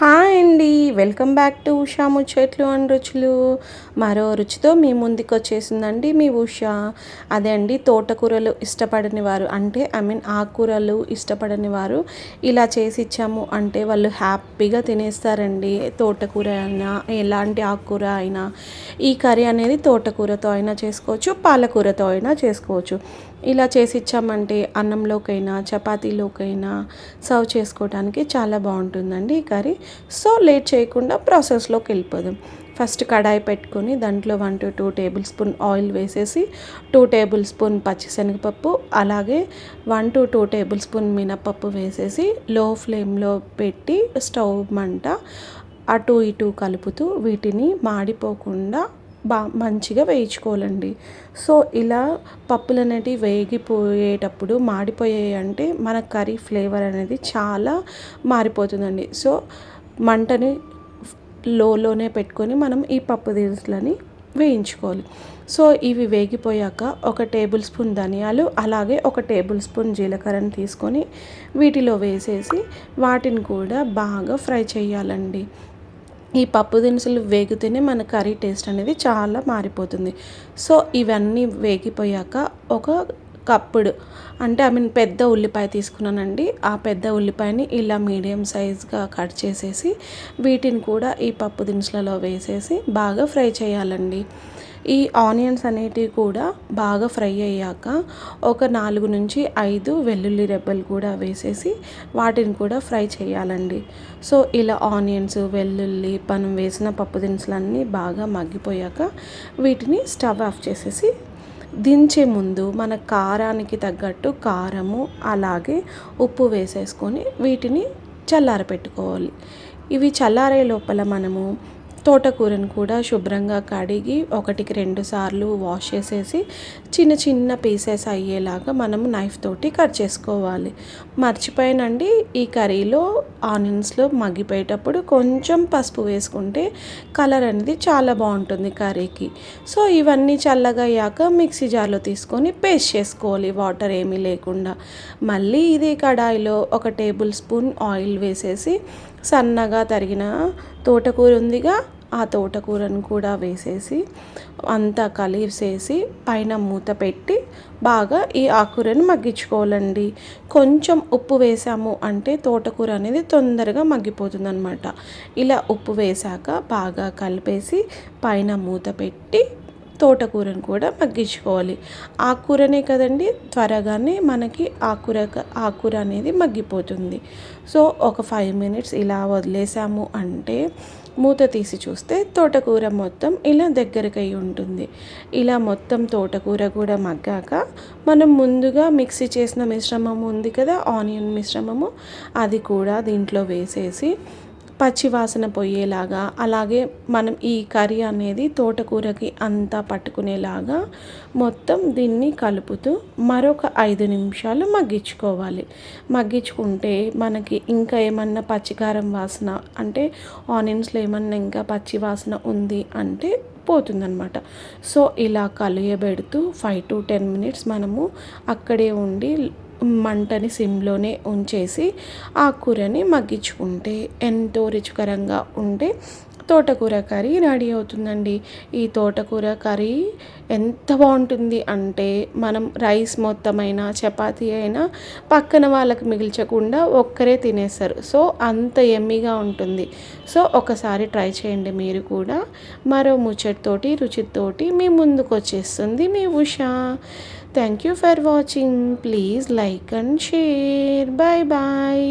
Hi అండి. Welcome back to Usha ముచ్చట్లు and రుచులు. మరో రుచితో మీ ముందుకు వచ్చేసిందండి మీ ఉషా. అదే అండి తోటకూరలు ఇష్టపడని వారు అంటే ఐ మీన్ ఆకుకూరలు ఇష్టపడని వారు ఇలా చేసి ఇచ్చాము అంటే వాళ్ళు హ్యాపీగా తినేస్తారండి. తోటకూర అయినా ఎలాంటి ఆకుకూర అయినా ఈ కర్రీ అనేది తోటకూరతో అయినా చేసుకోవచ్చు పాలకూరతో అయినా చేసుకోవచ్చు. ఇలా చేసి ఇచ్చామంటే అన్నంలోకైనా చపాతీలోకైనా సర్వ్ చేసుకోవడానికి చాలా బాగుంటుందండి ఈ కర్రీ. సో లేట్ చేయకుండా ప్రాసెస్లోకి వెళ్ళిపోదాం. ఫస్ట్ కడాయి పెట్టుకొని దాంట్లో one to two tablespoon oil వేసేసి టూ టేబుల్ స్పూన్ పచ్చిశనగపప్పు అలాగే one to two tablespoon మినపప్పు వేసేసి లో ఫ్లేమ్లో పెట్టి స్టవ్ మంట అటు ఇటు కలుపుతూ వీటిని మాడిపోకుండా బా మంచిగా వేయించుకోవాలండి. సో ఇలా పప్పులు అనేటివి వేగిపోయేటప్పుడు మాడిపోయాయి అంటే మన కర్రీ ఫ్లేవర్ అనేది చాలా మారిపోతుందండి. సో మంటని లోలోనే పెట్టుకొని మనం ఈ పప్పు దినుసులని వేయించుకోవాలి. సో ఇవి వేగిపోయాక ఒక టేబుల్ స్పూన్ ధనియాలు అలాగే ఒక టేబుల్ స్పూన్ జీలకర్రని తీసుకొని వీటిలో వేసేసి వాటిని కూడా బాగా ఫ్రై చేయాలండి. ఈ పప్పు దినుసులు వేగితేనే మన కర్రీ టేస్ట్ అనేది చాలా మారిపోతుంది. సో ఇవన్నీ వేగిపోయాక ఒక కప్పుడు అంటే ఐ మీన్ పెద్ద ఉల్లిపాయ తీసుకున్నానండి. ఆ పెద్ద ఉల్లిపాయని ఇలా మీడియం సైజ్గా కట్ చేసేసి వీటిని కూడా ఈ పప్పు దినుసులలో వేసేసి బాగా ఫ్రై చేయాలండి. ఈ ఆనియన్స్ అనేటివి కూడా బాగా ఫ్రై అయ్యాక ఒక నాలుగు నుంచి ఐదు వెల్లుల్లి రెబ్బలు కూడా వేసేసి వాటిని కూడా ఫ్రై చేయాలండి. సో ఇలా ఆనియన్స్ వెల్లుల్లి మనం వేసిన పప్పు దినుసులన్నీ బాగా మగ్గిపోయాక వీటిని స్టవ్ ఆఫ్ చేసేసి దించే ముందు మన కారానికి తగ్గట్టు కారము అలాగే ఉప్పు వేసేసుకొని వీటిని చల్లారపెట్టుకోవాలి. ఇవి చల్లారే లోపల మనము తోటకూరను కూడా శుభ్రంగా కడిగి ఒకటికి రెండు సార్లు వాష్ చేసేసి చిన్న చిన్న పీసెస్ అయ్యేలాగా మనం నైఫ్ తోటి కట్ చేసుకోవాలి. మర్చిపోయినండి ఈ కర్రీలో ఆనియన్స్లో మగ్గిపోయేటప్పుడు కొంచెం పసుపు వేసుకుంటే కలర్ అనేది చాలా బాగుంటుంది కర్రీకి. సో ఇవన్నీ చల్లగా అయ్యాక మిక్సీ జార్లో తీసుకొని పేస్ట్ చేసుకోవాలి వాటర్ ఏమీ లేకుండా. మళ్ళీ ఇదే కడాయిలో ఒక టేబుల్ స్పూన్ ఆయిల్ వేసేసి సన్నగా తరిగిన తోటకూర ఉందిగా ఆ తోటకూరను కూడా వేసేసి అంతా కలిసేసి పైన మూత పెట్టి బాగా ఈ ఆకుకూరను మగ్గించుకోవాలండి. కొంచెం ఉప్పు వేసాము అంటే తోటకూర అనేది తొందరగా మగ్గిపోతుంది అనమాట ఇలా ఉప్పు వేసాక బాగా కలిపేసి పైన మూత పెట్టి తోటకూరను కూడా మగ్గించుకోవాలి. ఆకుకూరనే కదండి త్వరగానే మనకి ఆకుకూర ఆకుకూర అనేది మగ్గిపోతుంది. సో ఒక ఫైవ్ మినిట్స్ ఇలా వదిలేసాము అంటే మూత తీసి చూస్తే తోటకూర మొత్తం ఇలా దగ్గరకై ఉంటుంది. ఇలా మొత్తం తోటకూర కూడా మగ్గాక మనం ముందుగా మిక్సీ చేసిన మిశ్రమం ఉంది కదా ఆనియన్ మిశ్రమము అది కూడా దీంట్లో వేసేసి పచ్చివాసన పోయేలాగా అలాగే మనం ఈ కర్రీ అనేది తోటకూరకి అంతా పట్టుకునేలాగా మొత్తం దీన్ని కలుపుతూ మరొక ఐదు నిమిషాలు మగ్గించుకోవాలి. మగ్గించుకుంటే మనకి ఇంకా ఏమన్నా పచ్చికారం వాసన అంటే ఆనియన్స్లో ఏమన్నా ఇంకా పచ్చి వాసన ఉంది అంటే పోతుందనమాట సో ఇలా కలియబెడుతూ ఫైవ్ టు టెన్ మినిట్స్ మనము అక్కడే ఉండి మంటని సిమ్లోనే ఉంచేసి ఆ కూరని మగ్గించుకుంటే ఎంతో రుచికరంగా ఉండే తోటకూర కర్రీ రెడీ అవుతుందండి. ఈ తోటకూర కర్రీ ఎంత బాగుంటుంది అంటే మనం రైస్ మొత్తమైనా చపాతీ అయినా పక్కన వాళ్ళకి మిగిల్చకుండా ఒక్కరే తినేస్తారు. సో అంత ఎమ్మిగా ఉంటుంది. సో ఒకసారి ట్రై చేయండి మీరు కూడా. మరో ముచ్చటితోటి రుచితోటి మీ ముందుకు వచ్చేస్తుంది మీ Usha. Thank you for watching please like and share bye bye